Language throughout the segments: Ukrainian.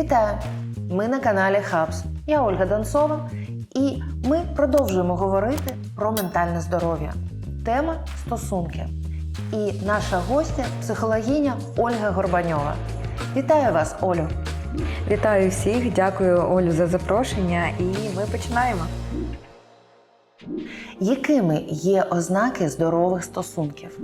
Вітаю! Ми на каналі Хабс. Я Ольга Донцова, і ми продовжуємо говорити про ментальне здоров'я. Тема стосунки. І наша гостя психологиня Ольга Горбаньова. Вітаю вас, Олю! Вітаю всіх, дякую Олю за запрошення, і ми починаємо. Якими є ознаки здорових стосунків?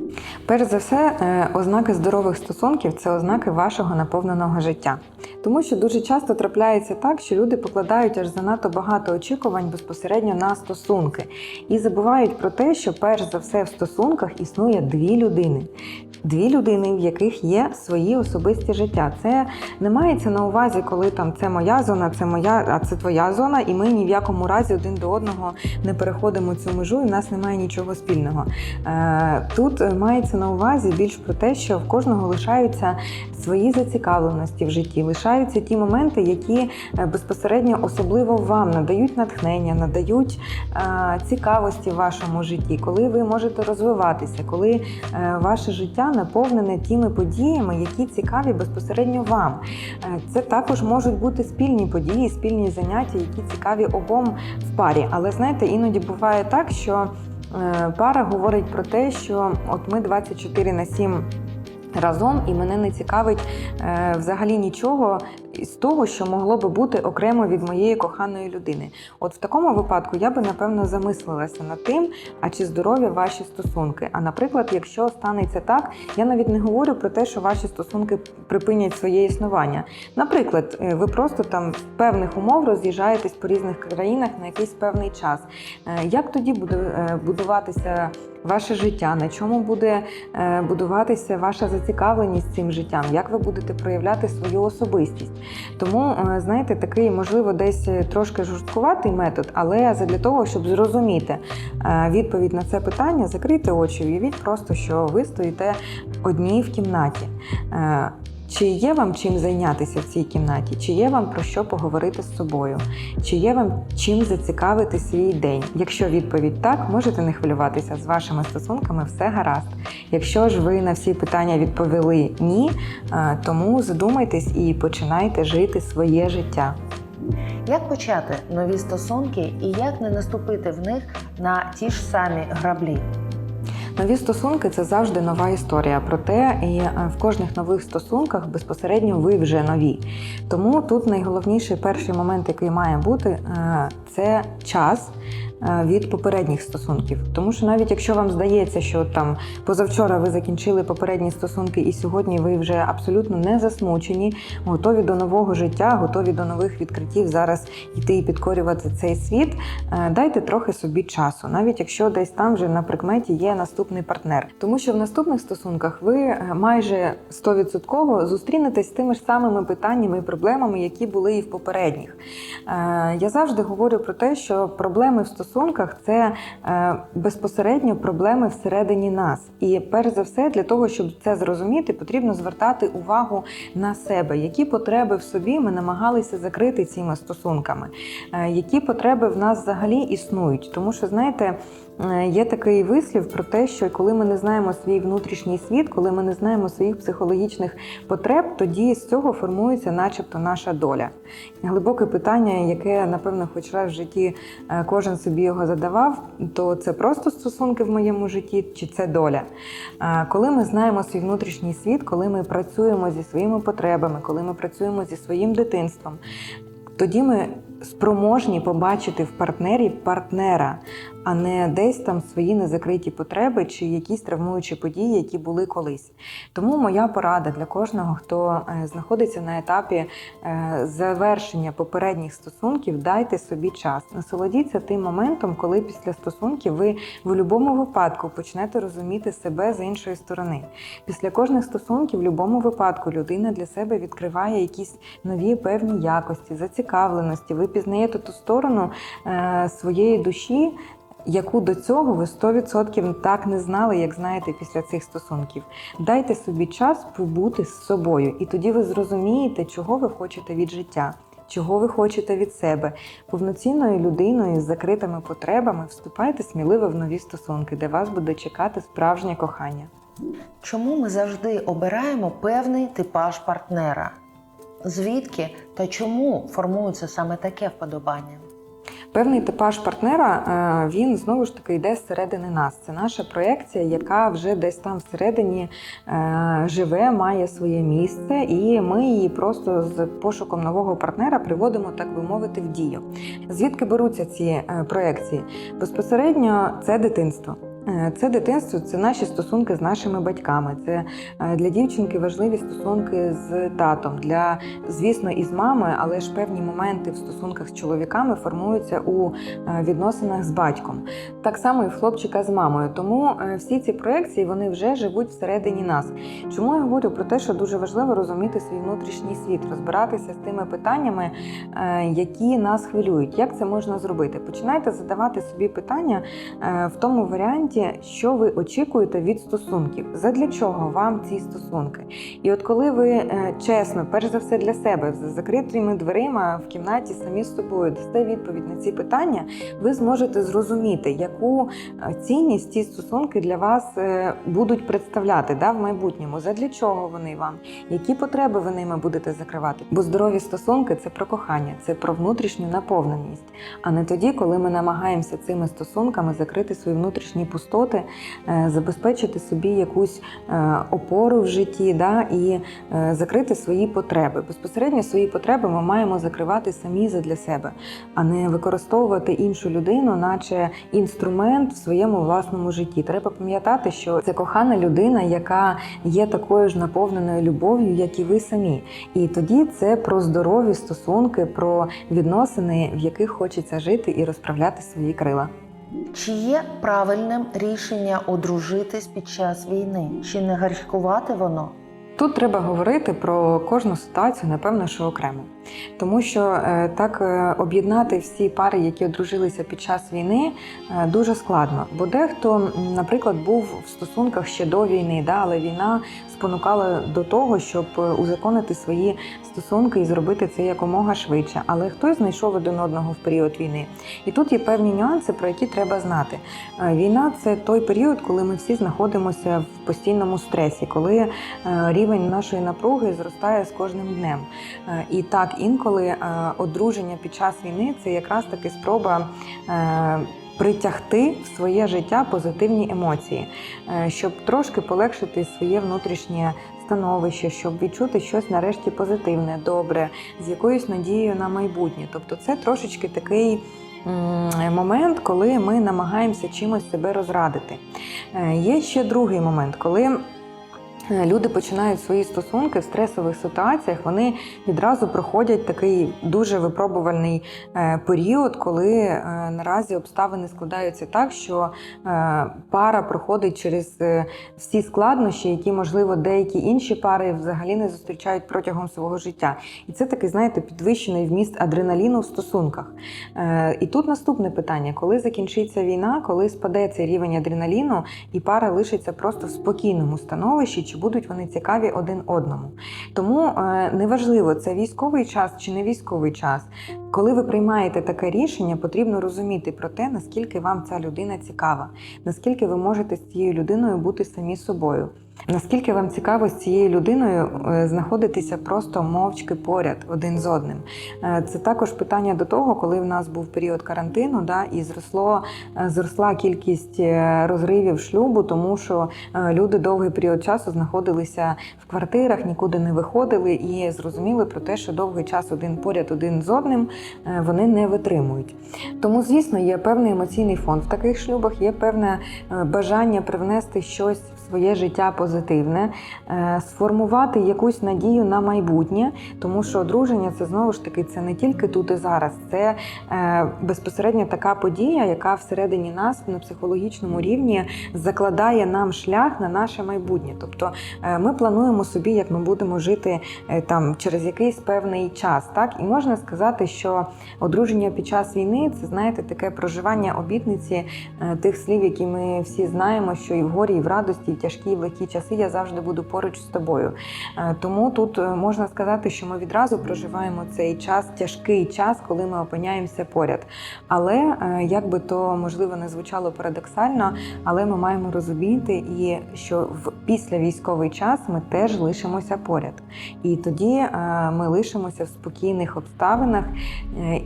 Перш за все, е, ознаки здорових стосунків це ознаки вашого наповненого життя. Тому що дуже часто трапляється так, що люди покладають аж занадто багато очікувань безпосередньо на стосунки і забувають про те, що перш за все в стосунках існує дві людини. Дві людини, в яких є свої особисті життя. Це не мається на увазі, коли там це моя зона, це моя, а це твоя зона, і ми ні в якому разі один до одного не переходимо цю межу, і в нас немає нічого спільного. Е, Тут мається на увазі більш про те, що в кожного лишаються свої зацікавленості в житті, лишаються ті моменти, які е, безпосередньо особливо вам надають натхнення, надають е, цікавості в вашому житті, коли ви можете розвиватися, коли ваше життя наповнене тими подіями, які цікаві безпосередньо вам. Е, Це також можуть бути спільні події, спільні заняття, які цікаві обом в парі. Але знаєте, іноді буває так, що е, пара говорить про те, що от ми 24 на 7 разом, і мене не цікавить е, взагалі нічого з того, що могло би бути окремо від моєї коханої людини. От в такому випадку я би напевно замислилася над тим, а чи здорові ваші стосунки. А наприклад, якщо станеться так, я навіть не говорю про те, що ваші стосунки припинять своє існування. Наприклад, е, ви просто там в певних умов роз'їжджаєтесь по різних країнах на якийсь певний час. Е, Як тоді буде е, будуватися ваше життя? На чому буде е, будуватися ваша зацікавленість цим життям? Як ви будете проявляти свою особистість? Тому, е, знаєте, такий, можливо, десь трошки жорсткуватий метод, але для того, щоб зрозуміти е, відповідь на це питання, закрийте очі, уявіть просто, що ви стоїте одні в кімнаті. Чи є вам чим зайнятися в цій кімнаті? Чи є вам про що поговорити з собою? Чи є вам чим зацікавити свій день? Якщо відповідь так, можете не хвилюватися з вашими стосунками, все гаразд. Якщо ж ви на всі питання відповіли ні, е, тому задумайтесь і починайте жити своє життя. Як почати нові стосунки і як не наступити в них на ті ж самі граблі? Нові стосунки це завжди нова історія. Проте і е, в кожних нових стосунках безпосередньо ви вже нові. Тому тут найголовніший перший момент, який має бути, е, це час. Е, Від попередніх стосунків, тому що навіть якщо вам здається, що там позавчора ви закінчили попередні стосунки, і сьогодні ви вже абсолютно не засмучені, готові до нового життя, готові до нових відкриттів зараз йти і підкорювати цей світ, е, дайте трохи собі часу, навіть якщо десь там вже на прикметі є наступний партнер. Тому що в наступних стосунках ви е, майже 100% зустрінетесь з тими ж самими питаннями і проблемами, які були і в попередніх. Я завжди говорю про те, що проблеми в стосунках це е, безпосередньо проблеми всередині нас. І перш за все, для того, щоб це зрозуміти, потрібно звертати увагу на себе, які потреби в собі ми намагалися закрити цими стосунками, Е, які потреби в нас взагалі існують. Тому що, знаєте, є такий вислів про те, що коли ми не знаємо свій внутрішній світ, коли ми не знаємо своїх психологічних потреб, тоді з цього формується, начебто, наша доля. Глибоке питання, яке, напевно, хоч раз в житті е, кожен собі його задавав, то це просто стосунки в моєму житті, чи це доля. Е, Коли ми знаємо свій внутрішній світ, коли ми працюємо зі своїми потребами, коли ми працюємо зі своїм дитинством, тоді ми спроможні побачити в партнері партнера, а не десь там свої незакриті потреби чи якісь травмуючі події, які були колись. Тому моя порада для кожного, хто е, знаходиться на етапі е, завершення попередніх стосунків, дайте собі час. Насолодіться тим моментом, коли після стосунків ви в будь-якому випадку почнете розуміти себе з іншої сторони. Після кожних стосунків, в будь-якому випадку, людина для себе відкриває якісь нові певні якості, зацікавленості. Ви пізнаєте ту сторону е, своєї душі, яку до цього ви 100% так не знали, як знаєте після цих стосунків. Дайте собі час побути з собою, і тоді ви зрозумієте, чого ви хочете від життя. Чого ви хочете від себе? Повноцінною людиною з закритими потребами вступайте сміливо в нові стосунки, де вас буде чекати справжнє кохання. Чому ми завжди обираємо певний типаж партнера? звідки та чому формується саме таке вподобання? Певний типаж партнера е, він знову ж таки йде зсередини нас. Це наша проекція, яка вже десь там всередині е, живе, має своє місце, і ми її просто з пошуком нового партнера приводимо, так би мовити, в дію. Звідки беруться ці е, проекції? Безпосередньо це дитинство. Е, Це дитинство, це наші стосунки з нашими батьками. Це е, для дівчинки важливі стосунки з татом. Для звісно, і з мамою, але ж певні моменти в стосунках з чоловіками формуються у е, відносинах з батьком. Так само і в хлопчика з мамою. Тому всі ці проекції вони вже живуть всередині нас. Чому я говорю про те, що дуже важливо розуміти свій внутрішній світ, розбиратися з тими питаннями, які нас хвилюють. Як це можна зробити? Починайте задавати собі питання в тому варіанті, що ви очікуєте від стосунків, задля чого вам ці стосунки. І от коли ви е, чесно, перш за все для себе, за закритими дверима в кімнаті самі з собою дасте відповідь на ці питання, ви зможете зрозуміти, яку е, цінність ці стосунки для вас е, будуть представляти да, в майбутньому, задля чого вони вам, які потреби ви ними будете закривати. Бо здорові стосунки це про кохання, це про внутрішню наповненість, а не тоді, коли ми намагаємося цими стосунками закрити свої внутрішні пустоти, е, забезпечити собі якусь е, опору в житті да, і е, закрити свої потреби. Безпосередньо свої потреби ми маємо закривати самі задля себе, а не використовувати іншу людину, наче інструмент в своєму власному житті. Треба пам'ятати, що це кохана людина, яка є такою ж наповненою любов'ю, як і ви самі. І тоді це про здорові стосунки, про відносини, в яких хочеться жити і розправляти свої крила. Чи є правильним рішення одружитись під час війни? Чи не гарькувати воно? Тут треба говорити про кожну ситуацію, напевно, що окремо. Тому що е, так е, об'єднати всі пари, які одружилися під час війни, е, дуже складно. Бо дехто, наприклад, був в стосунках ще до війни, да, але війна спонукала до того, щоб узаконити свої стосунки і зробити це якомога швидше. Але хтось знайшов один одного в період війни. І тут є певні нюанси, про які треба знати. Війна це той період, коли ми всі знаходимося в постійному стресі, коли рівень нашої напруги зростає з кожним днем. І так, інколи е, одруження під час війни це якраз таки спроба. е, Притягти в своє життя позитивні емоції, е, щоб трошки полегшити своє внутрішнє становище, щоб відчути щось нарешті позитивне, добре, з якоюсь надією на майбутнє. Тобто, це трошечки такий момент, коли ми намагаємося чимось себе розрадити. Є ще другий момент, коли люди починають свої стосунки в стресових ситуаціях, вони відразу проходять такий дуже випробувальний е, період, коли е, наразі обставини складаються так, що е, пара проходить через е, всі складнощі, які, можливо, деякі інші пари взагалі не зустрічають протягом свого життя. І це такий, знаєте, підвищений вміст адреналіну в стосунках. Е, І тут наступне питання: коли закінчиться війна, коли спаде цей рівень адреналіну, і пара лишиться просто в спокійному становищі, чи будуть вони цікаві один одному. Тому е, неважливо, це військовий час чи не військовий час. Коли ви приймаєте таке рішення, потрібно розуміти про те, наскільки вам ця людина цікава, наскільки ви можете з цією людиною бути самі собою. Наскільки вам цікаво з цією людиною е, знаходитися просто мовчки поряд один з одним? Е, Це також питання до того, коли в нас був період карантину, да, і зросло е, зросла кількість розривів шлюбу, тому що люди довгий період часу знаходилися в квартирах, нікуди не виходили і зрозуміли про те, що довгий час один поряд один з одним вони не витримують. Тому, звісно, є певний емоційний фон в таких шлюбах, є певне бажання привнести щось своє життя позитивне, е, сформувати якусь надію на майбутнє, тому що одруження це знову ж таки це не тільки тут і зараз, це е, безпосередньо така подія, яка всередині нас на психологічному рівні закладає нам шлях на наше майбутнє. Тобто е, ми плануємо собі, як ми будемо жити там через якийсь певний час. Так і можна сказати, що одруження під час війни це знаєте таке проживання обітниці тих слів, які ми всі знаємо, що і в горі, і в радості тяжкі, в легкі часи я завжди буду поруч з тобою. Е, Тому тут е, можна сказати, що ми відразу проживаємо цей час, тяжкий час, коли ми опиняємося поряд. Але е, як би то можливо не звучало парадоксально, але ми маємо розуміти, і що в післявійськовий час ми теж лишимося поряд. І тоді ми лишимося в спокійних обставинах.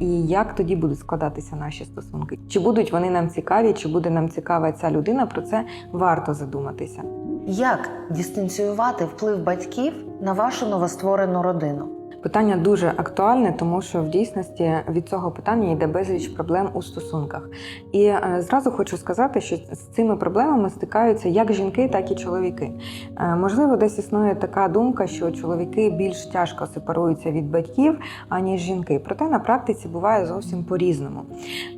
І як тоді будуть складатися наші стосунки? Чи будуть вони нам цікаві, чи буде нам цікава ця людина? Про це варто задуматися. Як дистанціювати вплив батьків на вашу новостворену родину? Питання дуже актуальне, тому що в дійсності від цього питання йде безліч проблем у стосунках. І е, зразу хочу сказати, що з цими проблемами стикаються як жінки, так і чоловіки. Е, можливо, десь існує така думка, що чоловіки більш тяжко сепаруються від батьків, аніж жінки. Проте на практиці буває зовсім по-різному.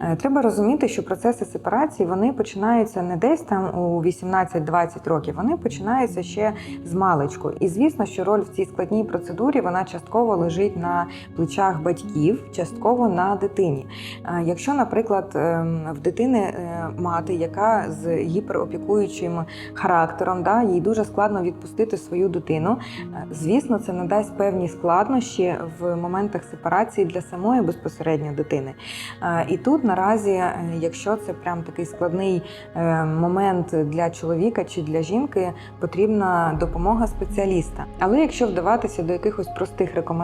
Е, треба розуміти, що процеси сепарації вони починаються не десь там у 18-20 років, вони починаються ще з маличку. І звісно, що роль в цій складній процедурі вона частково лежить на плечах батьків, частково на дитині. Е, Якщо, наприклад, ем, в дитини е, мати, яка з гіперопікуючим характером, да, їй дуже складно відпустити свою дитину. е, Звісно, це надасть певні складнощі в моментах сепарації для самої безпосередньо дитини. І тут наразі, якщо це прям такий складний момент для чоловіка чи для жінки, потрібна допомога спеціаліста. Але якщо вдаватися до якихось простих рекомендацій,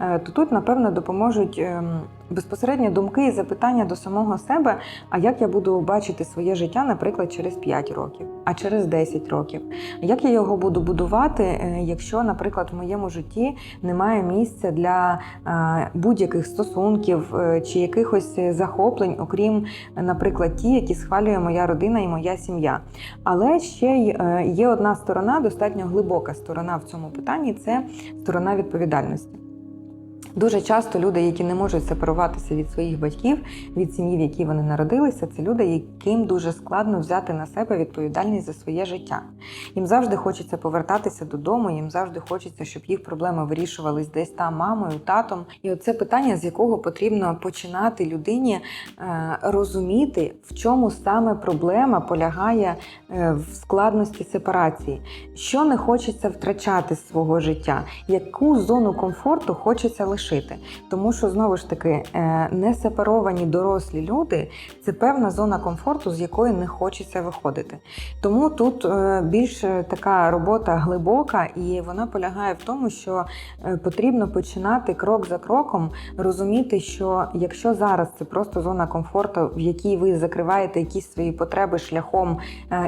е, то тут напевно допоможуть ем, безпосередньо думки і запитання до самого себе, а як я буду бачити своє життя, наприклад, через 5 років, а через 10 років. Як я його буду будувати, е, якщо, наприклад, в моєму житті немає місця для е, будь-яких стосунків е, чи якихось захоплень, окрім, наприклад, ті, які схвалює моя родина і моя сім'я. Але ще й є одна сторона, достатньо глибока сторона в цьому питанні це сторона відповідальності. Дуже часто люди, які не можуть сепаруватися від своїх батьків, від сім'ї, в якій вони народилися, це люди, яким дуже складно взяти на себе відповідальність за своє життя. Їм завжди хочеться повертатися додому, їм завжди хочеться, щоб їх проблеми вирішувались десь там мамою, татом. І оце питання, з якого потрібно починати людині е, розуміти, в чому саме проблема полягає е, в складності сепарації, що не хочеться втрачати з свого життя, яку зону комфорту хочеться лишити. Тому що знову ж таки е, несепаровані дорослі люди це певна зона комфорту, з якої не хочеться виходити. Тому тут е, більш е, така робота глибока, і вона полягає в тому, що потрібно починати крок за кроком розуміти, що якщо зараз це просто зона комфорту, в якій ви закриваєте якісь свої потреби шляхом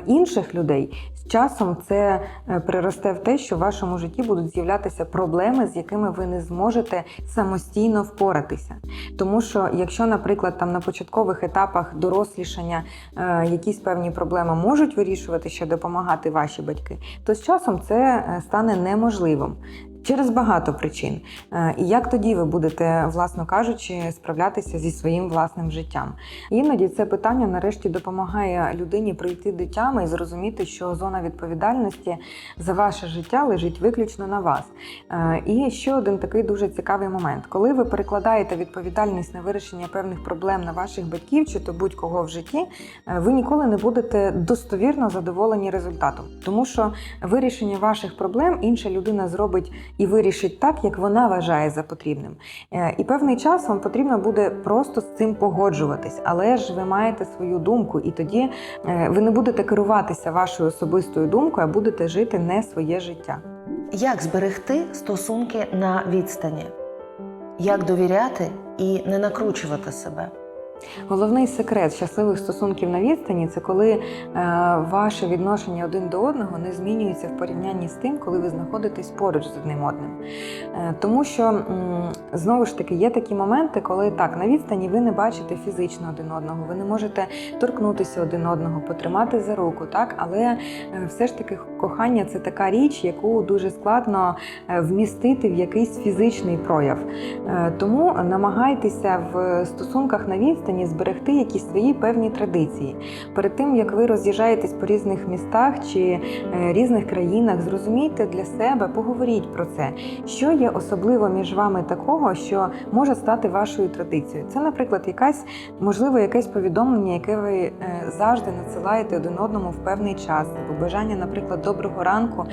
інших людей, часом це приросте в те, що в вашому житті будуть з'являтися проблеми, з якими ви не зможете самостійно впоратися. Тому що, якщо, наприклад, там на початкових етапах дорослішання е, якісь певні проблеми можуть вирішувати, ще допомагати ваші батьки, то з часом це е, стане неможливим. Через багато причин. Е, І як тоді ви будете, власно кажучи, справлятися зі своїм власним життям? Іноді це питання нарешті допомагає людині прийти до тями і зрозуміти, що зона відповідальності за ваше життя лежить виключно на вас. Е, І ще один такий дуже цікавий момент: коли ви перекладаєте відповідальність на вирішення певних проблем на ваших батьків чи то будь-кого в житті, е, ви ніколи не будете достовірно задоволені результатом, тому що вирішення ваших проблем інша людина зробить і вирішить так, як вона вважає за потрібним. Е, І певний час вам потрібно буде просто з цим погоджуватись, але ж ви маєте свою думку, і тоді е, ви не будете керуватися вашою особистою думкою, а будете жити не своє життя. Як зберегти стосунки на відстані? Як довіряти і не накручувати себе? Головний секрет щасливих стосунків на відстані це коли е, ваше відношення один до одного не змінюється в порівнянні з тим, коли ви знаходитесь поруч з одним одним. Е, тому що м, знову ж таки є такі моменти, коли так на відстані ви не бачите фізично один одного, ви не можете торкнутися один одного, потримати за руку, так але е, все ж таки, кохання це така річ, яку дуже складно е, вмістити в якийсь фізичний прояв. Е, Тому намагайтеся в стосунках на відстані зберегти якісь свої певні традиції. Перед тим як ви роз'їжджаєтесь по різних містах чи е, різних країнах, зрозумійте для себе, поговоріть про це, що є особливо між вами такого, що може стати вашою традицією. Це, наприклад, якась можливо якесь повідомлення, яке ви завжди надсилаєте один одному в певний час, або бажання, наприклад, доброго ранку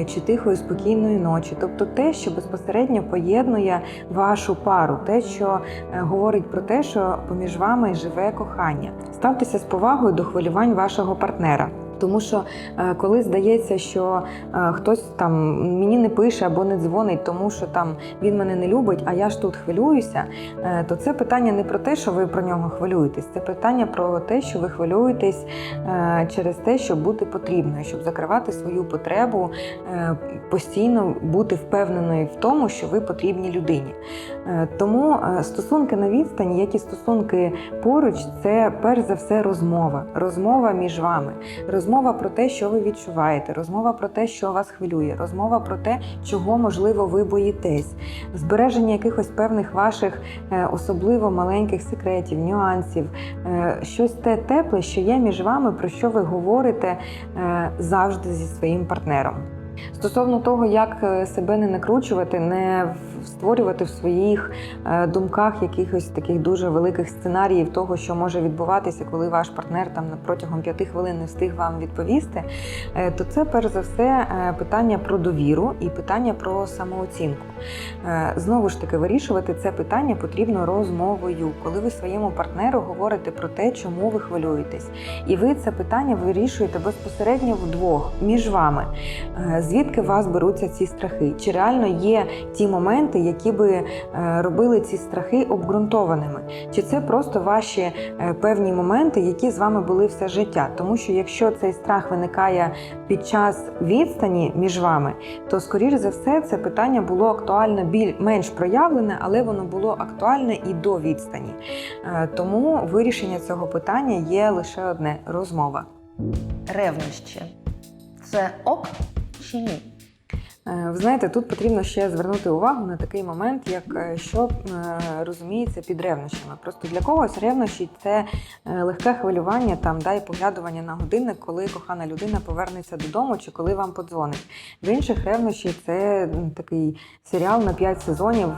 е, чи тихої спокійної ночі, тобто те, що безпосередньо поєднує вашу пару, те, що е, говорить про те, що поміж вами живе кохання. Ставтеся з повагою до хвилювань вашого партнера. Тому що е, коли здається, що е, хтось там мені не пише або не дзвонить, тому що там він мене не любить, а я ж тут хвилююся, е, то це питання не про те, що ви про нього хвилюєтесь, це питання про те, що ви хвилюєтесь через те, щоб бути потрібною, щоб закривати свою потребу, постійно бути впевненою в тому, що ви потрібні людині. Тому стосунки на відстані, як і стосунки поруч, це перш за все розмова. Розмова між вами, розмова про те, що ви відчуваєте, розмова про те, що вас хвилює, розмова про те, чого можливо ви боїтесь, збереження якихось певних ваших е, особливо маленьких секретів, нюансів, е, щось те тепле, що є між вами, про що ви говорите е, завжди зі своїм партнером. Стосовно того, як е, себе не накручувати, не створювати в своїх е, думках якихось таких дуже великих сценаріїв того, що може відбуватися, коли ваш партнер там протягом п'яти хвилин не встиг вам відповісти, е, то це перш за все питання про довіру і питання про самооцінку. Знову ж таки, вирішувати це питання потрібно розмовою, коли ви своєму партнеру говорите про те, чому ви хвилюєтесь, і ви це питання вирішуєте безпосередньо вдвох між вами. Звідки у вас беруться ці страхи? Чи реально є ті моменти, які би е, робили ці страхи обґрунтованими? Чи це просто ваші е, певні моменти, які з вами були все життя? Тому що якщо цей страх виникає під час відстані між вами, то скоріш за все це питання було актуально біль менш проявлене, але воно було актуальне і до відстані. Е, Тому вирішення цього питання є лише одне розмова. Ревнощі. Це ок чи? Е, Ви знаєте, тут потрібно ще звернути увагу на такий момент, як е, що е, розуміється під ревнощами. Просто для когось ревнощі це легке хвилювання там да, і поглядування на годинник, коли кохана людина повернеться додому чи коли вам подзвонить. В інших ревнощі це такий серіал на 5 сезонів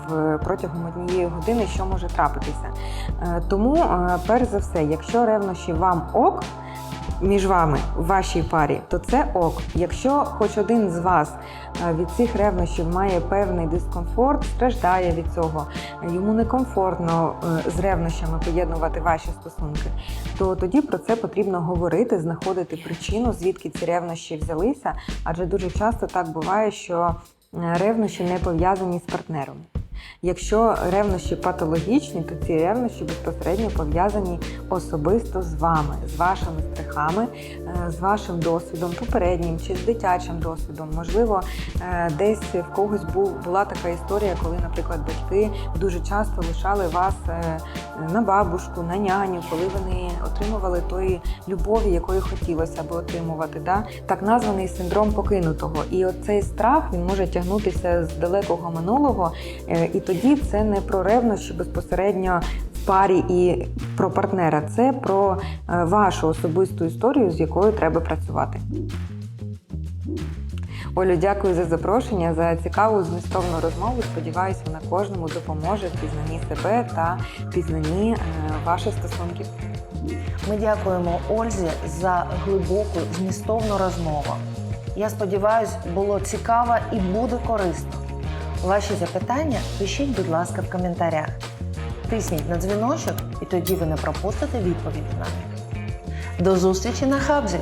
протягом однієї години, що може трапитися. Тому, перш за все, якщо ревнощі вам ок між вами в вашій парі, то це ок. Якщо хоч один з вас е, від цих ревнощів має певний дискомфорт, страждає від цього, йому некомфортно е, з ревнощами поєднувати ваші стосунки, то тоді про це потрібно говорити, знаходити причину, звідки ці ревнощі взялися, адже дуже часто так буває, що е, ревнощі не пов'язані з партнером. Якщо ревнощі патологічні, то ці ревнощі безпосередньо пов'язані особисто з вами, з вашими страхами, е, з вашим досвідом, попереднім чи з дитячим досвідом. Можливо, е, десь в когось була така історія, коли, наприклад, батьки дуже часто лишали вас е, на бабушку, на няню, коли вони отримували тої любові, якої хотілося би отримувати. Да? Так названий синдром покинутого. І оцей страх він може тягнутися з далекого минулого. І тоді це не про ревнощі безпосередньо в парі і про партнера, це про е, вашу особисту історію, з якою треба працювати. Олю, дякую за запрошення, за цікаву змістовну розмову. Сподіваюся, вона кожному допоможе в пізнанні себе та пізнанні е, ваших стосунків. Ми дякуємо Ользі за глибоку змістовну розмову. Я сподіваюся, було цікаво і буде корисно. Ваші запитання пишіть, будь ласка, в коментарях. Тисніть на дзвіночок, і тоді ви не пропустите відповіді на них. До зустрічі на хабзі!